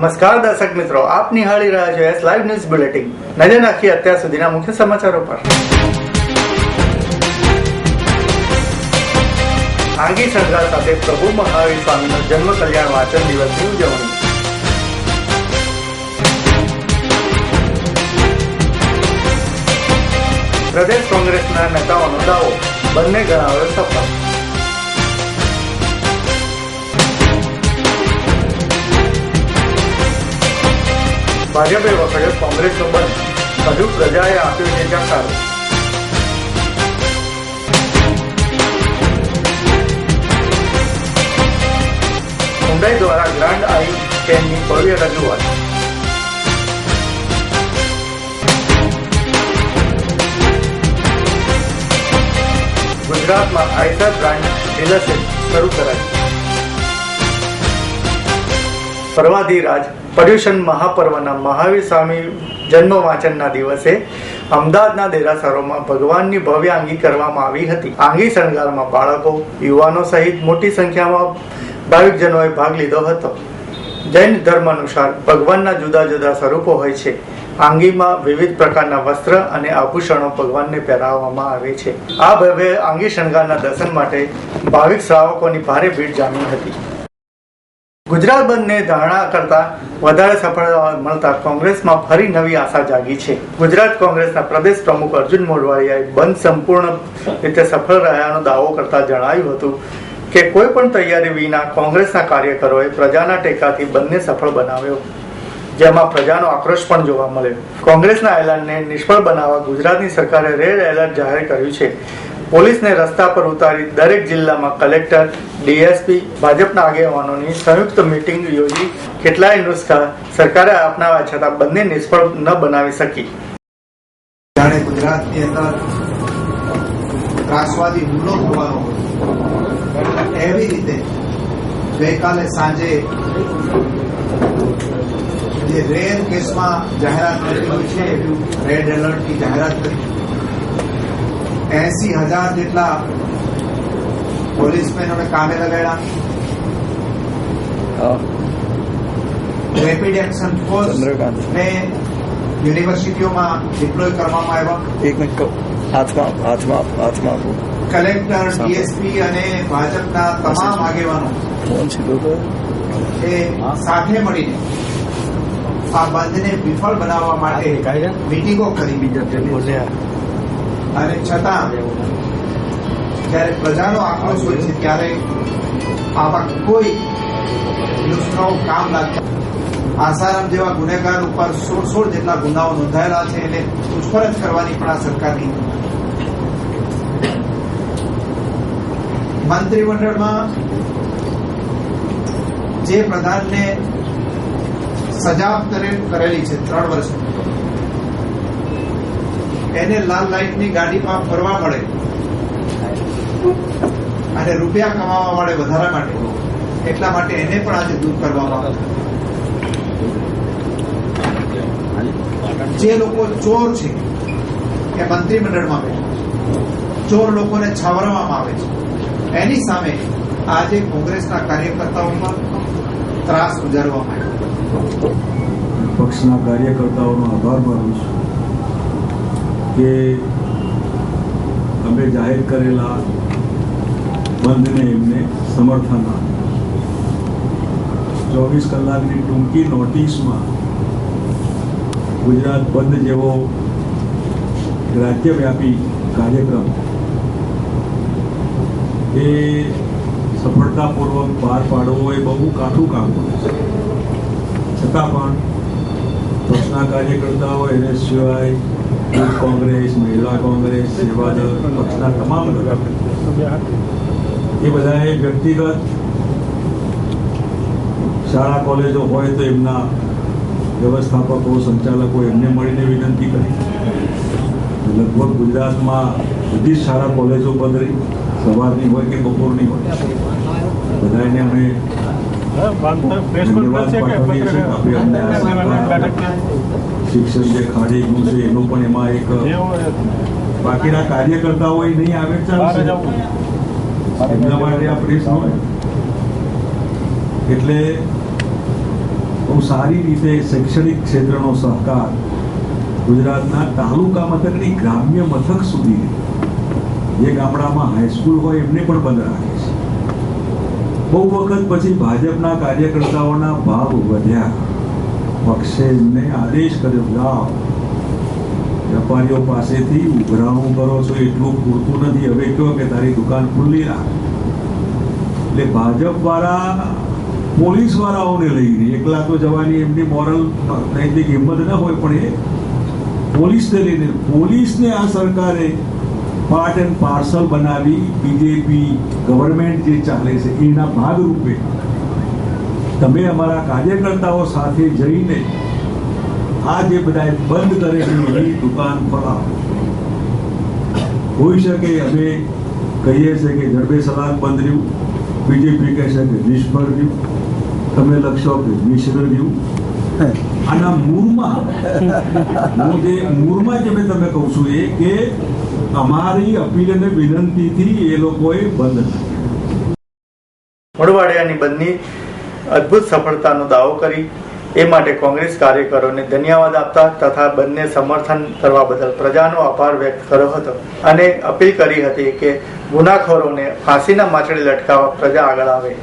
નમસ્કાર દર્શક મિત્રો, આપ નિહાળી રહ્યા છો એસ લાઈવ ન્યૂઝ બુલેટિન નજર નાખી અત્યાર સુધીના મુખ્ય સમાચારો પર. આંગી સરદાર સાથે પ્રભુ મહાવીર સ્વામીનો જન્મ કલ્યાણ વાચન દિવસની ઉજવણી. પ્રદેશ કોંગ્રેસના નેતાઓનો દાવો. બંને ગણાવ્યો સફળ. ભાજપે વખતે કોંગ્રેસનો બંધ હજુ પ્રજાએ આપ્યો છે જકારો મુંબઈ દ્વારા ગ્રાન્ડ આઈ કેનની ભવ્ય રજૂઆત. ગુજરાતમાં આઈસર બ્રાન્ડ ડીલરશીપ શરૂ કરાઈ. પર્વાધિરાજ પર્યુષણ મહાપર્વના મહાવીર સ્વામી જન્મ વાંચનના દિવસે અમદાવાદના દેરાસરોમાં ભગવાનની ભવ્ય આંગી કરવામાં આવી હતી. આંગી શણગારમાં બાળકો, યુવાનો સહિત મોટી સંખ્યામાં ભાવિકજનોએ ભાગ લીધો હતો. જૈન ધર્મ અનુસાર ભગવાનના જુદા જુદા સ્વરૂપો હોય છે. આંગીમાં વિવિધ પ્રકારના વસ્ત્ર અને આભૂષણો ભગવાનને પહેરાવવામાં આવે છે. આ ભવ્ય આંગી શણગારના દર્શન માટે ભાવિક શ્રાવકોની ભારે ભીડ જામી હતી. ગુજરાત બંધને ધારણા કરતા વધારે સફળતા મળતા કોંગ્રેસમાં ફરી નવી આશા જાગી છે. ગુજરાત કોંગ્રેસના પ્રદેશ પ્રમુખ અર્જુન મોઢવાડિયાએ બંધ સંપૂર્ણ રીતે સફળ રહ્યાનો દાવો કરતા જણાવ્યું હતું કે કોઈ પણ તૈયારી વિના કોંગ્રેસના કાર્યકરોએ પ્રજાના ટેકાથી બંને સફળ બનાવ્યો, જેમાં પ્રજાનો આક્રોશ પણ જોવા મળ્યો. કોંગ્રેસના એલાનને નિષ્ફળ બનાવવા ગુજરાતની સરકારે રેડ એલર્ટ જાહેર કર્યું છે. પોલીસને રસ્તા પર ઉતારી દરેક જિલ્લામાં કલેક્ટર, ડીએસપી, ભાજપના આગેવાનોની સંયુક્ત મિટિંગ યોજી કેટલાય નુસ્ખા સરકારે અપનાવ્યા છતાં બંને નિષ્ફળ ન બનાવી શકી. જાણે ગુજરાતની અંદર ત્રાસવાદી હુમલો થવાનો એવી રીતે ગઈકાલે સાંજે જે રેર કેસમાં જાહેરાત કરી હોય છે, રેડ એલર્ટની જાહેરાત કરી એસી હજાર જેટલા પોલીસમેનોને કામે લગાડ્યા. રેપિડ એક્શન ફોર્સ ને યુનિવર્સિટીઓમાં ડિપ્લોય કરવામાં આવ્યા. એક મિનિટ કહું. હાથમાં હાથમાં હાથમાં આપો. કલેક્ટર ડીએસપી અને ભાજપના તમામ આગેવાનો એ સાથે મળીને આ બંધને વિફળ બનાવવા માટે મિટિંગો કરી. બોલ્યા અને છતાં, જ્યારે પ્રજાનો આક્રોશ હોય છે, ત્યારે આવા કોઈ નુસ્ખાઓ કામ લાગતા આસારામ જેવા ગુનેગાર ઉપર સોળ સોળ જેટલા ગુનાઓ નોંધાયેલા છે, એને પૂછપરછ કરવાની પણ આ સરકારની મંત્રીમંડળમાં જે પ્રધાનને સજા કરે- કરેલી છે, ત્રણ વર્ષ એને લાલ લાઇટની ગાડીમાં ફરવા મળે. અને રૂપિયા કમાવા મળે વધારા માટે. એટલા માટે એને પણ આજે દૂર કરવામાં આવે. જે લોકો ચોર છે, એ મંત્રીમંડળમાં બેઠા ચોર લોકોને છાવરવામાં આવે છે. એની સામે આજે કોંગ્રેસના કાર્યકર્તાઓ પર ત્રાસ ગુજારવામાં આવ્યો. પક્ષના કાર્યકર્તાઓનો આભાર માનું છું. કે અમે જાહેર કરેલા બંધને એમને સમર્થન ચોવીસ કલાકની ટૂંકી નોટિસમાં ગુજરાત બંધ જેવો રાજ્યવ્યાપી કાર્યક્રમ એ સફળતાપૂર્વક પાર પાડવો એ બહુ કાઠું કામ છે. છતાં પણ પક્ષના કાર્યકર્તાઓ એને સિવાય યુથ કોંગ્રેસ, મહિલા કોંગ્રેસ સેવાદળ પક્ષના તમામ એ બધાએ વ્યક્તિગત શાળા, કોલેજો હોય તો એમના વ્યવસ્થાપકો, સંચાલકો એમને મળીને વિનંતી કરી. લગભગ ગુજરાતમાં બધી જ શાળા, કોલેજો બંધ રહી. સવારની હોય કે બપોરની હોય. બધાને અમે શિક્ષણ જે ખાડી ગયું છે એનો પણ એમાં એક બાકીના કાર્યકર્તાઓ એ નહીં આવે. ચાલશે એમના માટે આ પ્રેસ હોય. એટલે બહુ સારી રીતે શૈક્ષણિક ક્ષેત્રનો સહકાર ગુજરાતના તાલુકા મથકની ગ્રામ્ય મથક સુધી. જે ગામડામાં હાઈસ્કૂલ હોય એમને પણ બંધ રાખે છે. બહુ વખત પછી ભાજપના કાર્યકર્તાઓના ભાવ વધ્યા. પક્ષે એમને આદેશ કર્યો જાઓ, વેપારીઓ પાસેથી ઉઘરાણું કરો છો, એટલું પૂરતું નથી. હવે કહો કે તારી દુકાન ખુલ્લી રાખ. એટલે ભાજપ વાળા પોલીસ વાળાઓને લઈને, એકલા તો જવાની એમની મોરલ નૈતિક હિંમત ન હોય, પણ એ પોલીસને લઈને, પોલીસને આ સરકારે પાર્ટ એન્ડ પાર્સલ બનાવી બીજેપી ગવર્મેન્ટ જે ચાલે છે, એના ભાગરૂપે તમે અમારા કાર્યકર્તાઓ સાથે જઈને આ જે બધા બંધ કરે છે એની દુકાન ખોલાવો હોઈ શકે અમે કહીએ છીએ કે ઝડપે સલાક બંધ રહ્યું. બીજેપી કહે છે કે નિષ્ફળ રહ્યું. તમે લખશો કે મિશ્ર રહ્યું. આના મૂળમાં, હું જે મૂળમાં જે મેં તમને કહું છું એ કે અમારી અપીલ અને વિનંતીથી એ લોકોએ બંધ નાખ્યા મોડવાડિયાની બંધની અદ્ભુત સફળતાનો દાવો કરી, એ માટે કોંગ્રેસ કાર્યકરોને ધન્યવાદ આપતા તથા બંને સમર્થન કરવા બદલ પ્રજાનો આભાર વ્યક્ત કર્યો હતો અને અપીલ કરી હતી કે ગુનાખોરોને ફાંસીના માછડે લટકાવવા પ્રજા આગળ આવે.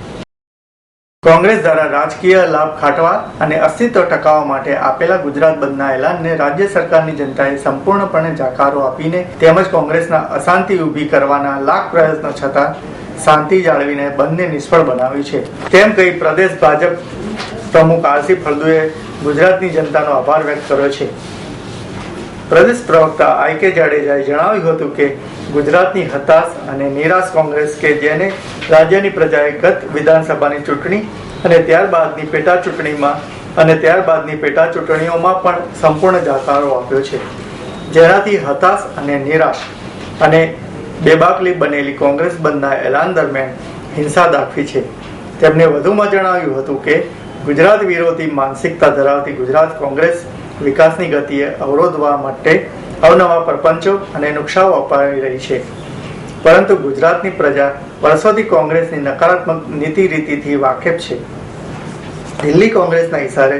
કોંગ્રેસ દ્વારા રાજકીય લાભ ખાટવા અને અસ્તિત્વ ટકાવવા માટે આપેલા ગુજરાત બંધના એલાનને રાજ્ય સરકારની જનતાએ સંપૂર્ણપણે જાકારો આપીને તેમજ કોંગ્રેસના અશાંતિ ઊભી કરવાના લાખ પ્રયત્નો છતાં શાંતિ જાળવીને બંધને નિષ્ફળ બનાવ્યું છે. તેમ કહી પ્રદેશ ભાજપ પ્રમુખ આરસી ફળદુએ ગુજરાતની જનતાનો આભાર વ્યક્ત કર્યો છે. પ્રદેશ પ્રવક્તા આઈ કે જાડેજાએ જણાવ્યું હતું કે ગુજરાતની હતાશ અને નિરાશ કોંગ્રેસ કે જેને રાજ્યની પ્રજાએ ગત વિધાનસભાની ચૂંટણી અને ત્યારબાદની પેટા ચૂંટણીમાં અને ત્યારબાદની પેટા ચૂંટણીઓમાં પણ સંપૂર્ણ જાકારો આપ્યો છે. જેનાથી હતાશ અને નિરાશ અને બેબાકલી બનેલી કોંગ્રેસ બંધના એલાન દરમિયાન હિંસા દાખવી છે. તેમણે વધુમાં જણાવ્યું હતું કે ગુજરાત વિરોધી માનસિકતા ધરાવતી ગુજરાત કોંગ્રેસ વિકાસની ગતિએ અવરોધવા માટે અવનવા પરપંચો અને નુકસાઓ અપાવી રહી છે. પરંતુ ગુજરાતની પ્રજા વર્ષોથી કોંગ્રેસની નકારાત્મક નીતિ રીતિથી વાકેફ છે. દિલ્હી કોંગ્રેસના ઇશારે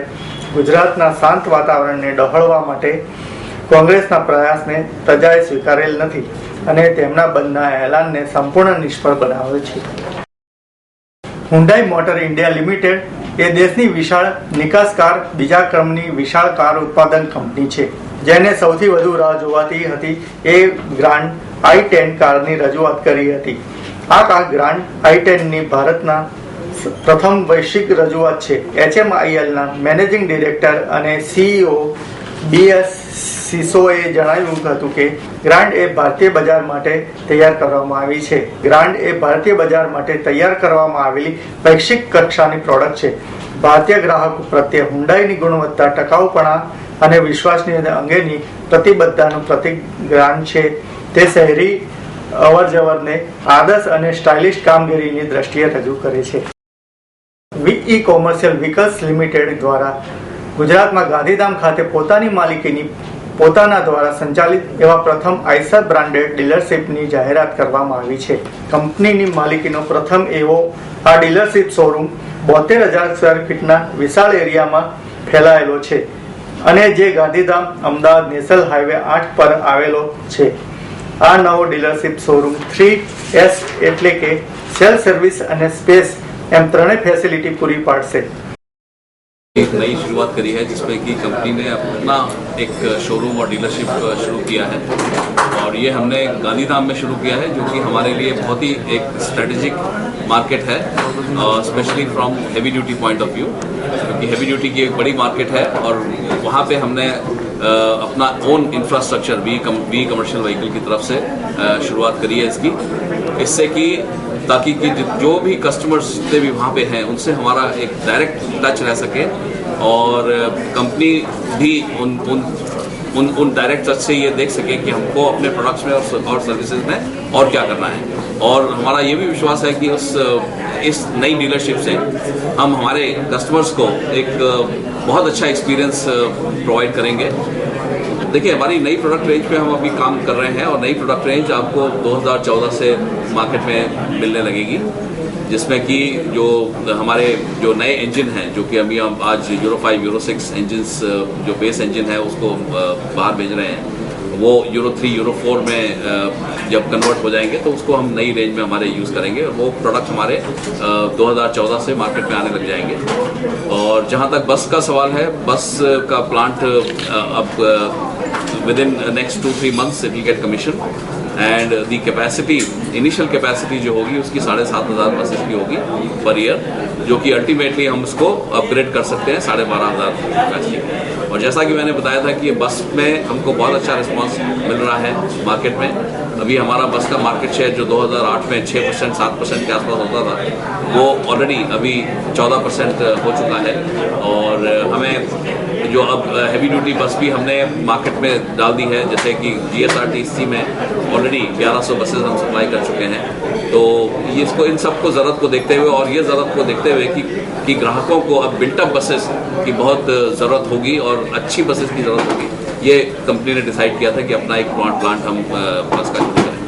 ગુજરાતના શાંત વાતાવરણને ડહોળવા માટે કોંગ્રેસના પ્રયાસને પ્રજાએ સ્વીકારેલ નથી અને તેમના બંધના એલાનને સંપૂર્ણ નિષ્ફળ બનાવ્યો છે. હુન્ડાઈ મોટર ઇન્ડિયા લિમિટેડ એ દેશની વિશાળ નિકાસકાર, બીજા ક્રમની વિશાળ કાર ઉત્પાદન કંપની છે, જેને સૌથી વધુ રાહ જોવાતી હતી એ ગ્રાન્ડ આઈ ટેન કારની રજૂઆત કરી હતી. આ કાર ગ્રાન્ડ આઈ ટેનની ભારતના પ્રથમ વૈશ્વિક રજૂઆત છે. એચએમઆઈએલના મેનેજિંગ ડિરેક્ટર અને સીઈઓ બીએસ સિસોએ જણાવ્યું હતું કે ગ્રાન્ડ એ ભારતીય બજાર માટે તૈયાર કરવામાં આવી છે. ગ્રાન્ડ એ ભારતીય બજાર માટે તૈયાર કરવામાં આવેલી વૈશ્વિક કક્ષાની પ્રોડક્ટ છે. ભારતીય ગ્રાહકો પ્રત્યે હુંડાઈની ગુણવત્તા, ટકાઉપણા અને વિશ્વાસની અંગેની પ્રતિબદ્ધતાનું પ્રતિક ગ્રાન્ડ છે. તે શહેરી અવરજવરને આદર્શ અને સ્ટાઇલિશ કામગીરીની દ્રષ્ટિએ રજૂ કરે છે. વીઈ કોમર્શિયલ વિકલ્સ લિમિટેડ દ્વારા ગુજરાતમાં ગાંધીધામ ખાતે પોતાની માલિકીની પોતાના દ્વારા સંચાલિત એવા પ્રથમ આઈસર બ્રાન્ડેડ ડીલરશીપની જાહેરાત કરવામાં આવી છે. કંપનીની માલિકીનો પ્રથમ એવો આ ડીલરશીપ શોરૂમ બોતેર હજાર સ્ક્વેર ફીટના વિશાળ એરિયામાં ફેલાયેલો છે અને જે ગાંધીધામ અમદાવાદ નેશનલ હાઈવે આઠ પર આવેલો છે. આ નવો ડીલરશીપ શોરૂમ થ્રી એસ એટલે કે સેલ સર્વિસ અને સ્પેસ એમ ત્રણેય ફેસિલિટી પૂરી પાડશે. एक नई शुरुआत करी है जिसमें कि कंपनी ने अपना एक शोरूम और डीलरशिप शुरू किया है। और ये हमने गांधीधाम में शुरू किया है जो कि हमारे लिए बहुत ही एक स्ट्रेटेजिक मार्केट है specially from heavy duty point of view क्योंकि हैवी ड्यूटी की एक बड़ी मार्केट है और वहाँ पे हमने अ, अपना own infrastructure we come, we commercial vehicle की तरफ़ से अ, शुरुआत करी है इसकी। इससे कि ताकि कि जो भी कस्टमर्स जितने भी वहाँ पे हैं, उनसे हमारा एक डायरेक्ट टच रह सके और कंपनी भी उन उन उन उन डायरेक्ट टच से ये देख सके कि हमको अपने प्रोडक्ट्स में और और सर्विसेज़ में और क्या करना है। और हमारा ये भी विश्वास है कि उस इस नई डीलरशिप से हम हमारे कस्टमर्स को एक बहुत अच्छा एक्सपीरियंस प्रोवाइड करेंगे। देखिए हमारी नई प्रोडक्ट रेंज पे हम अभी काम कर रहे हैं और नई प्रोडक्ट रेंज आपको 2014 से मार्केट में मिलने लगेगी जिसमें कि जो हमारे जो नए इंजन हैं जो कि अभी हम आज Euro five Euro six engine जो बेस इंजन है उसको बाहर भेज रहे हैं। वो यूरो थ्री यूरो फोर में जब कन्वर्ट हो जाएँगे तो उसको हम नई रेंज में हमारे यूज़ करेंगे वो प्रोडक्ट हमारे अ, 2014 से मार्केट में आने लग जाएँगे। और जहाँ तक बस का सवाल है बस का प्लांट अब within next two three months it will get commission and the capacity initial capacity जो होगी, उसकी साढ़े सात हज़ार बसेस की होगी पर ईयर जो कि अल्टीमेटली हम उसको अपग्रेड कर सकते हैं साढ़े बारह हज़ार कैपेसिटी और जैसा कि मैंने बताया था कि बस में हमको बहुत अच्छा रिस्पांस मिल रहा है मार्केट में। अभी हमारा बस का मार्केट शेयर जो 2008 में 6 परसेंट सात परसेंट के आसपास होता था, वो ऑलरेडी अभी 14 परसेंट हो चुका है। और हमें जो अब हैवी ड्यूटी बस भी हमने मार्केट में डाल दी है जैसे कि जीएसआरटीसी में ऑलरेडी 1100 बसेस हम सप्लाई कर चुके हैं तो ये इसको इन सबको ज़रूरत को देखते हुए और ये ज़रूरत को देखते हुए कि कि ग्राहकों को अब बिल्टअप बसेस की बहुत ज़रूरत होगी और अच्छी बसेस की ज़रूरत होगी ये कंपनी ने डिसाइड किया था कि अपना एक प्लांट प्लांट हम अ, बस का शुरू करें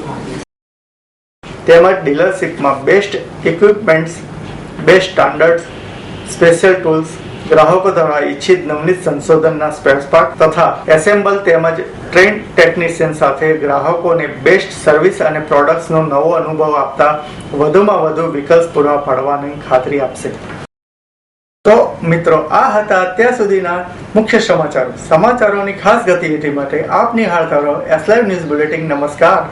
તેમજ ડીલરશીપમાં best equipments best standards special tools ગ્રાહકો દ્વારા ઈચ્છિત નવનીત સંશોધનના સ્પેર પાર્ટ તથા એસેમ્બલ તેમજ ટ્રેન ટેકનિશિયન સાથે ગ્રાહકોને બેસ્ટ સર્વિસ અને પ્રોડક્ટ્સનો નવો અનુભવ આપતા વધુમાં વધુ વિકલ્પ પૂરા પાડવાની ખાતરી આપશે. તો મિત્રો, આ હતા અત્યાર સુધીના મુખ્ય સમાચારો. સમાચારોની ખાસ ગતિવિધિ માટે આપ નિહાળતા રહો એસ લાઈવ ન્યૂઝ બુલેટિન નમસ્કાર.